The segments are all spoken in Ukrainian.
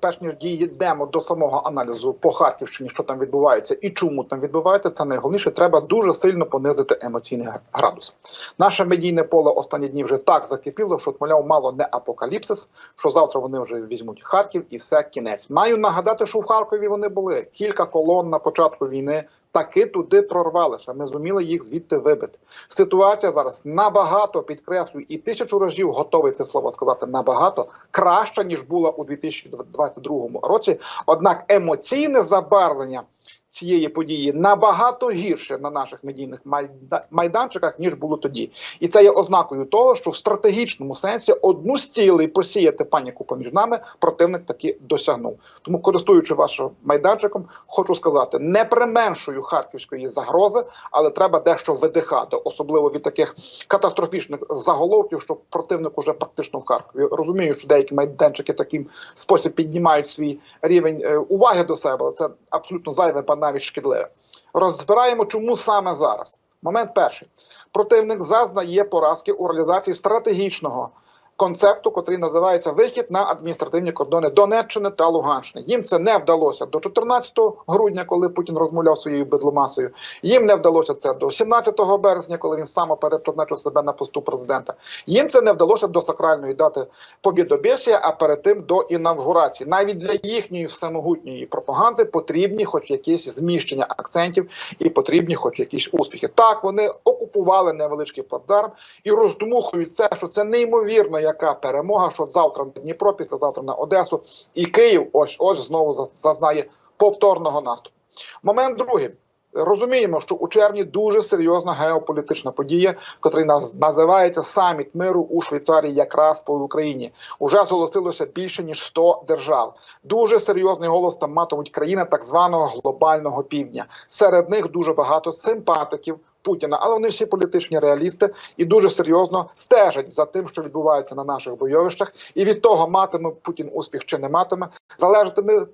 перш ніж дійдемо до самого аналізу по Харківщині, що там відбувається і чому там відбувається, це найголовніше. Треба дуже сильно понизити емоційний градус. Наше медійне поле останні дні вже так закипіло, що мовляв, мало не апокаліпсис. Що завтра вони вже візьмуть Харків і все кінець. Маю нагадати, що в Харкові вони були кілька колон на початку війни. Таки туди прорвалися. Ми зуміли їх звідти вибити. Ситуація зараз набагато підкреслюю, і тисячу разів готовий це слово сказати набагато краща ніж була у 2022 році. Однак емоційне забарвлення цієї події набагато гірше на наших медійних майда- майданчиках ніж було тоді, і це є ознакою того, що в стратегічному сенсі одну з цілей посіяти паніку поміж нами противник таки досягнув. Тому, користуючи вашим майданчиком, хочу сказати, не применшую харківської загрози, але треба дещо видихати, особливо від таких катастрофічних заголовків, що противник уже практично в Харкові. Розумію, що деякі майданчики таким спосіб піднімають свій рівень е, уваги до себе, але це абсолютно зайве, ба навіть шкідливе. Розбираємо, чому саме зараз. Момент перший. Противник зазнає поразки у реалізації стратегічного концепту, котрий називається вихід на адміністративні кордони Донеччини та Луганщини. Їм це не вдалося до 14 грудня, коли Путін розмовляв своєю бедломасою. Їм не вдалося це до 17 березня, коли він сам перепризначив себе на посту президента. Їм це не вдалося до сакральної дати побідобєсія, а перед тим до інавгурації. Навіть для їхньої всемогутньої пропаганди потрібні, хоч якісь зміщення акцентів, і потрібні, хоч якісь успіхи. Так вони окупували невеличкий плацдарм і роздмухують це, що це неймовірно, яка перемога, що завтра на Дніпро, післязавтра на Одесу, і Київ ось ось знову заз- зазнає повторного наступу. Момент другий. Розуміємо, що у червні дуже серйозна геополітична подія, котрий наз- називається саміт миру у Швейцарії, якраз по Україні. Уже зголосилося більше ніж 100 держав. Дуже серйозний голос там матимуть країни так званого глобального півдня. Серед них дуже багато симпатиків. Путіна, але вони всі політичні реалісти і дуже серйозно стежать за тим, що відбувається на наших бойовищах, і від того матиме Путін успіх чи не матиме, залежатиме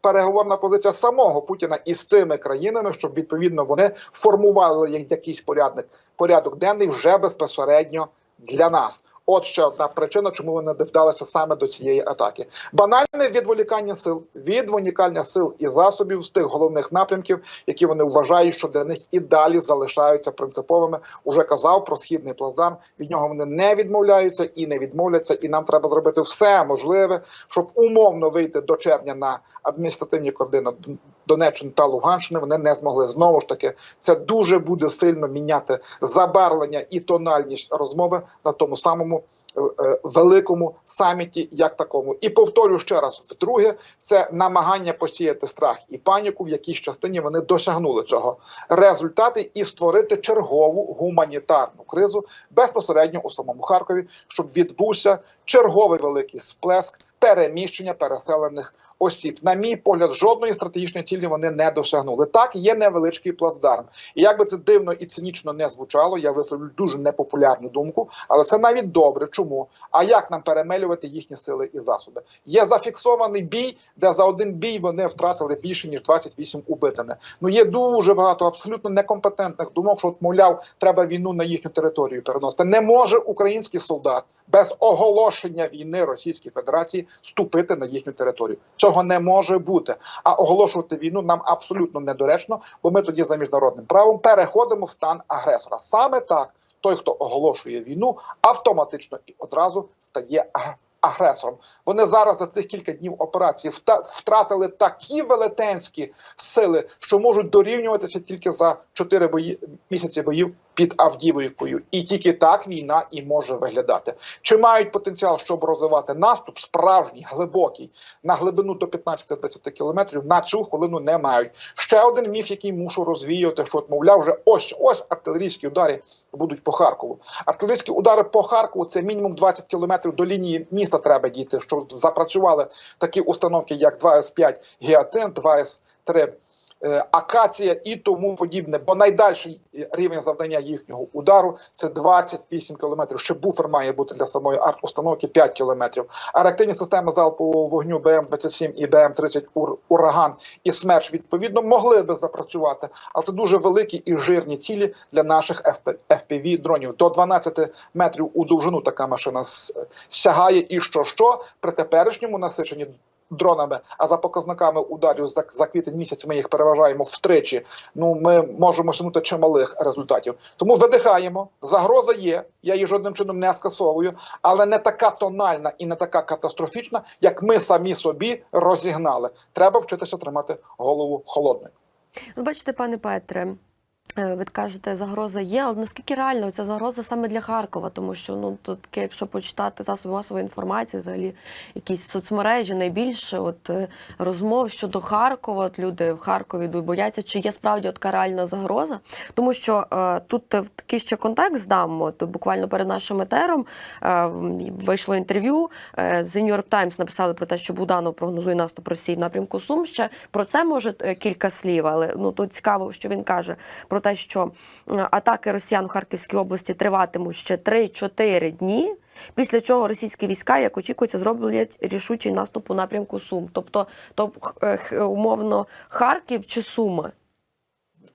переговорна позиція самого Путіна із цими країнами, щоб відповідно вони формували якийсь порядник. Порядок денний вже безпосередньо для нас. От ще одна причина, чому вони не вдалися саме до цієї атаки. Банальне відволікання сил, відволікання сил і засобів з тих головних напрямків, які вони вважають, що для них і далі залишаються принциповими. Уже казав про східний плацдарм. Від нього вони не відмовляються і не відмовляться. І нам треба зробити все можливе, щоб умовно вийти до червня на адміністративні координати Донеччини та Луганщини. Вони не змогли знову ж таки. Це дуже буде сильно міняти забарвлення і тональність розмови на тому самому. Е, Великому саміті, як такому, і повторю ще раз: вдруге, це намагання посіяти страх і паніку, в якійсь частині вони досягнули цього. Результати і створити чергову гуманітарну кризу безпосередньо у самому Харкові, щоб відбувся черговий великий сплеск переміщення переселених осіб. На мій погляд, жодної стратегічної цілі вони не досягнули. Так, є невеличкий плацдарм. І як би це дивно і цинічно не звучало, я висловлю дуже непопулярну думку, але це навіть добре. Чому? А як нам перемелювати їхні сили і засоби? Є зафіксований бій, де за один бій вони втратили більше ніж 28 убитими. Ну є дуже багато абсолютно некомпетентних думок, що от, мовляв, треба війну на їхню територію переносити. Не може український солдат без оголошення війни Російській Федерації ступити на їхню територію. Цього не може бути. А оголошувати війну нам абсолютно недоречно, бо ми тоді за міжнародним правом переходимо в стан агресора. Саме так той, хто оголошує війну, автоматично і одразу стає агресором. Вони зараз за цих кілька днів операції втратили такі велетенські сили, що можуть дорівнюватися тільки за 4 бої місяці боїв під Авдіївкою. І тільки так війна і може виглядати. Чи мають потенціал, щоб розвивати наступ, справжній, глибокий, на глибину до 15-20 кілометрів, на цю хвилину не мають. Ще один міф, який мушу розвіяти, що от, мовляв, вже ось ось артилерійські удари будуть по Харкову. Артилерійські удари по Харкову це мінімум 20 кілометрів до лінії міста треба дійти, щоб запрацювали такі установки, як 2С5 Гіацент, 2С3 е, Акація і тому подібне. Бо найдальший рівень завдання їхнього удару це 28 кілометрів. Ще буфер має бути для самої арт-установки 5 кілометрів. А реактивні системи залпового вогню БМ-27 і БМ-30 «Ур- Ураган і СМЕРШ відповідно могли би запрацювати, але це дуже великі і жирні цілі для наших fpv дронів. До 12 метрів у довжину така машина сягає. І що що при теперішньому насиченні дронами, а за показниками ударів за, за квітень місяць ми їх переважаємо втричі. Ну ми можемо сягнути чималих результатів. Тому видихаємо. Загроза є. Я її жодним чином не скасовую, але не така тональна і не така катастрофічна, як ми самі собі розігнали. Треба вчитися тримати голову холодною. Ну, бачите, пане Петре. Е, Ви кажете, загроза є, але наскільки реально ця загроза саме для Харкова? Тому що ну тут, якщо почитати засоби масової інформації, взагалі якісь соцмережі, найбільше от е, розмов щодо Харкова, от люди в Харкові бояться, чи є справді от реальна загроза. Тому що е, тут е, такий ще контекст дам. От буквально перед нашим етером е, вийшло інтерв'ю. Е, The New York Times написали про те, що Буданов прогнозує наступ Росії в напрямку Сум. Ще про це може кілька слів, але ну тут цікаво, що він каже про те, що е, атаки росіян в Харківській області триватимуть ще 3-4 дні. Після чого російські війська, як очікується, зроблять рішучий наступ у напрямку Сум. Тобто, то умовно Харків чи Суми.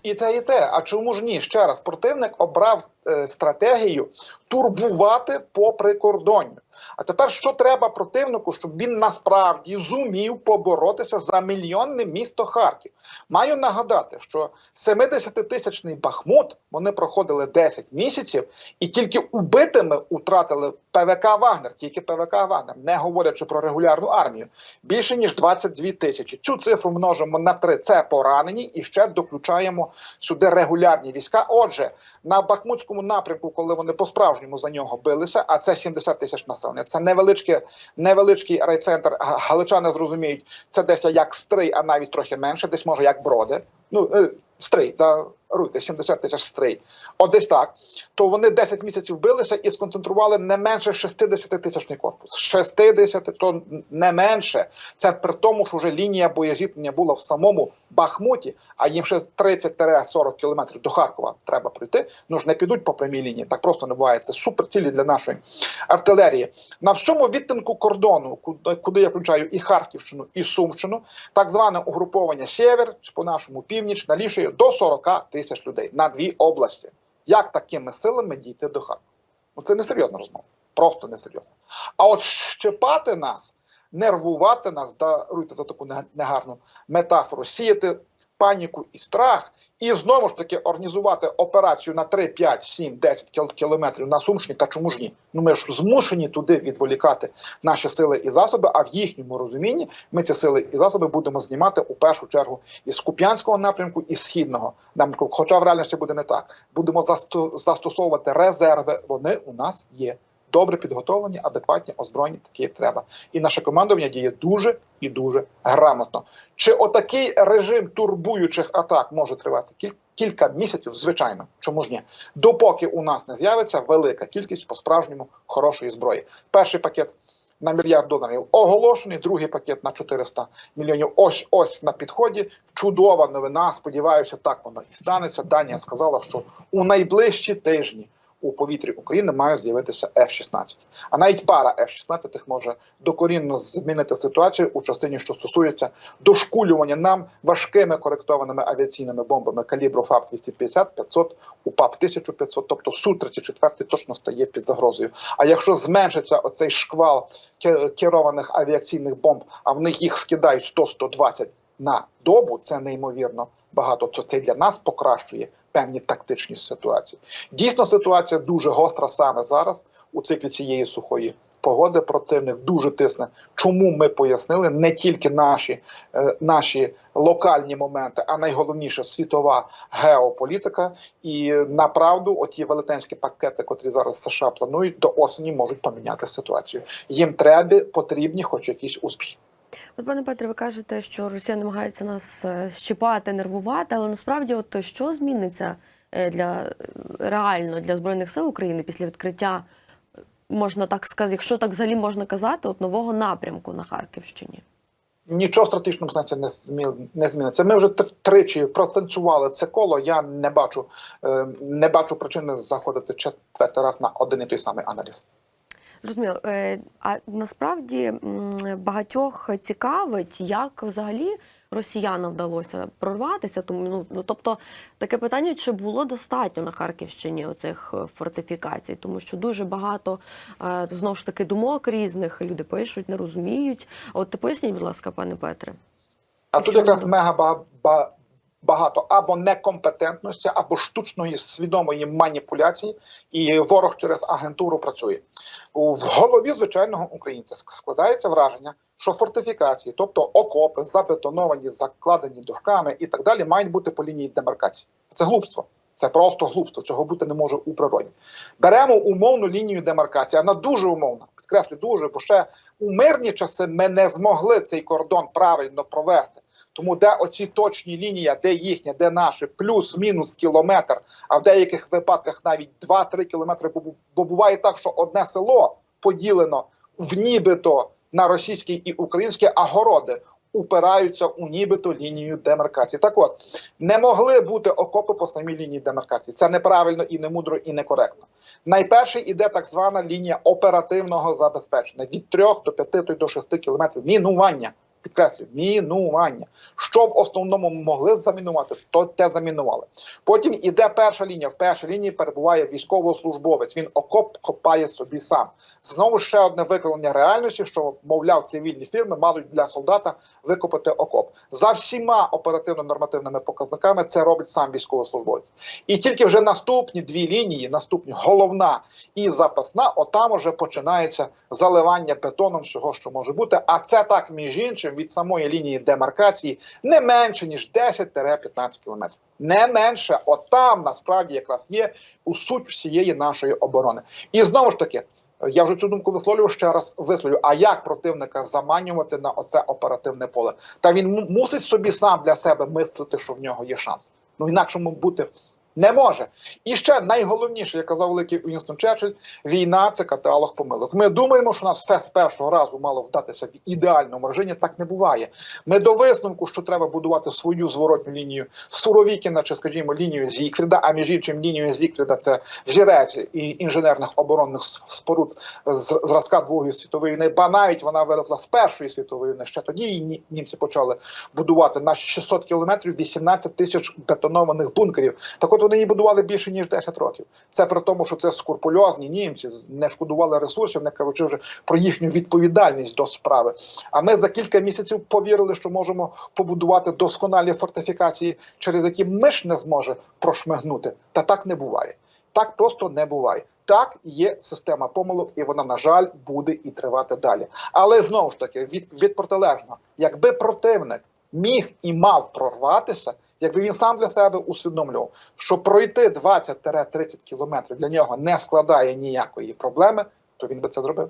І те, і те. А чому ж ні? Ще раз, противник обрав е, стратегію турбувати по прикордонню. А тепер що треба противнику, щоб він насправді зумів поборотися за мільйонне місто Харків? Маю нагадати, що 70-тисячний Бахмут вони проходили 10 місяців, і тільки убитими втратили ПВК Вагнер, тільки ПВК Вагнер, не говорячи про регулярну армію. Більше ніж 22 тисячі. Цю цифру множимо на 3. Це поранені, і ще доключаємо сюди регулярні війська. Отже, на Бахмутському напрямку, коли вони по-справжньому за нього билися, а це 70 тисяч населення. Це невеличке, невеличкий райцентр. Га- Галичани зрозуміють, це десь як стрий, а навіть трохи менше, десь може як броди. Ну, е, стрий, да, руйте, 70 тисяч стрий. От десь так. То вони 10 місяців билися і сконцентрували не менше 60 тисячний корпус. 60, то не менше. Це при тому, що вже лінія боєзіткнення була в самому Бахмуті, а їм ще 30-40 кілометрів до Харкова треба пройти. Ну ж не підуть по прямій лінії. Так просто не буває. Це супер цілі для нашої артилерії. На всьому відтинку кордону, куди, я включаю і Харківщину, і Сумщину, так зване угруповання Сєвер, чи по-нашому північ, налішує до 40 тисяч людей на дві області. Як такими силами дійти до Харкова? Ну це не серйозна розмова. Просто несерйозно. А от щепати нас, нервувати нас, даруйте за таку нега- негарну метафору, сіяти паніку і страх, і знову ж таки організувати операцію на 3, 5, 7, 10 кіл- кілометрів на Сумщині, та чому ж ні? Ну ми ж змушені туди відволікати наші сили і засоби, а в їхньому розумінні ми ці сили і засоби будемо знімати у першу чергу із Куп'янського напрямку і східного напрямку. Хоча в реальності буде не так. Будемо засто- застосовувати резерви. Вони у нас є. Добре підготовлені, адекватні, озброєні, такі як треба. І наше командування діє дуже і дуже грамотно. Чи отакий режим турбуючих атак може тривати кіль- кілька місяців? Звичайно, чому ж ні? Допоки у нас не з'явиться велика кількість по-справжньому хорошої зброї. Перший пакет на мільярд доларів оголошений, другий пакет на 400 мільйонів. Ось ось на підході. Чудова новина. Сподіваюся, так воно і станеться. Данія сказала, що у найближчі тижні. У повітрі України має з'явитися F-16. А навіть пара F-16 може докорінно змінити ситуацію у частині, що стосується дошкулювання нам важкими коректованими авіаційними бомбами калібру ФАП 250 500 УПАП 1500, тобто Су-34 точно стає під загрозою. А якщо зменшиться оцей шквал ке- керованих авіаційних бомб, а в них їх скидають 100-120 на добу, це неймовірно багато. То це для нас покращує певні тактичні ситуації. Дійсно, ситуація дуже гостра саме зараз у циклі цієї сухої погоди. Противник дуже тисне. Чому ми пояснили не тільки наші, е, наші локальні моменти, а найголовніше світова геополітика. І направду, оті велетенські пакети, котрі зараз США планують, до осені можуть поміняти ситуацію. Їм треба потрібні, хоч якісь успіхи. От, пане Петре, ви кажете, що Росія намагається нас е, щипати, нервувати, але насправді, от що зміниться е, для е, реально для збройних сил України після відкриття, е, можна так сказати, якщо так взагалі можна казати, от нового напрямку на Харківщині? Нічого в стратегічному сенсі не змі- не зміниться. Ми вже тричі протанцювали це коло. Я не бачу, е, не бачу причини заходити четвертий раз на один і той самий аналіз. Зрозуміло. Е, А насправді багатьох цікавить, як взагалі росіянам вдалося прорватися. Тому ну, ну тобто таке питання, чи було достатньо на Харківщині оцих е, фортифікацій, тому що дуже багато е, знову ж таки думок різних люди пишуть, не розуміють. От поясніть, будь ласка, пане Петре. А тут якраз мега багато або некомпетентності, або штучної свідомої маніпуляції, і ворог через агентуру працює. В голові звичайного українця складається враження, що фортифікації, тобто окопи, забетоновані, закладені дошками і так далі, мають бути по лінії демаркації. Це глупство. Це просто глупство. Цього бути не може у природі. Беремо умовну лінію демаркації, вона дуже умовна. Підкреслю, дуже, бо ще у мирні часи ми не змогли цей кордон правильно провести. Тому де оці точні лінії, де їхня, де наші, плюс-мінус кілометр, а в деяких випадках навіть 2-3 кілометри, бо, буває так, що одне село поділено в нібито на російські і українські, а городи упираються у нібито лінію демаркації. Так от не могли бути окопи по самій лінії демаркації. Це неправильно і не мудро, і некоректно. Найперше іде так звана лінія оперативного забезпечення від 3 до 5 то й до 6 кілометрів мінування. Підкреслюю, мінування. Що в основному могли замінувати, то те замінували. Потім іде перша лінія. В першій лінії перебуває військовослужбовець. Він окоп копає собі сам. Знову ще одне викладення реальності, що мовляв, цивільні фірми мають для солдата викопати окоп. За всіма оперативно-нормативними показниками це робить сам військовослужбовець. І тільки вже наступні дві лінії, наступні головна і запасна, отам уже починається заливання бетоном всього, що може бути. А це так, між іншим, від самої лінії демаркації не менше ніж 10-15 кілометрів. Не менше, отам насправді якраз є у суть всієї нашої оборони. І знову ж таки. Я вже цю думку висловлюю ще раз висловлю. А як противника заманювати на оце оперативне поле? Та він му- мусить собі сам для себе мислити, що в нього є шанс. Ну інакшому бути не може. І ще найголовніше, як казав великий Уінстон Черчилль, війна це каталог помилок. Ми думаємо, що нас все з першого разу мало вдатися в ідеальному режимі. Так не буває. Ми до висновку, що треба будувати свою зворотню лінію Суровікіна, чи, скажімо, лінію Зікфріда, а між іншим лінію Зікфріда це взірець і інженерних оборонних споруд зразка Другої світової війни, ба навіть вона виникла з Першої світової війни. Ще тоді її ні- німці почали будувати на 600 кілометрів 18 тисяч бетонованих бункерів. Так от вони її будували більше ніж 10 років. Це при тому, що це скурпульозні німці не шкодували ресурсів, не кажучи вже про їхню відповідальність до справи. А ми за кілька місяців повірили, що можемо побудувати досконалі фортифікації, через які ми ж не зможе прошмигнути. Та так не буває. Так просто не буває. Так, є система помилок, і вона, на жаль, буде і тривати далі. Але знову ж таки, від, від протилежного, якби противник міг і мав прорватися, якби він сам для себе усвідомлював, що пройти 20-30 кілометрів для нього не складає ніякої проблеми, то він би це зробив.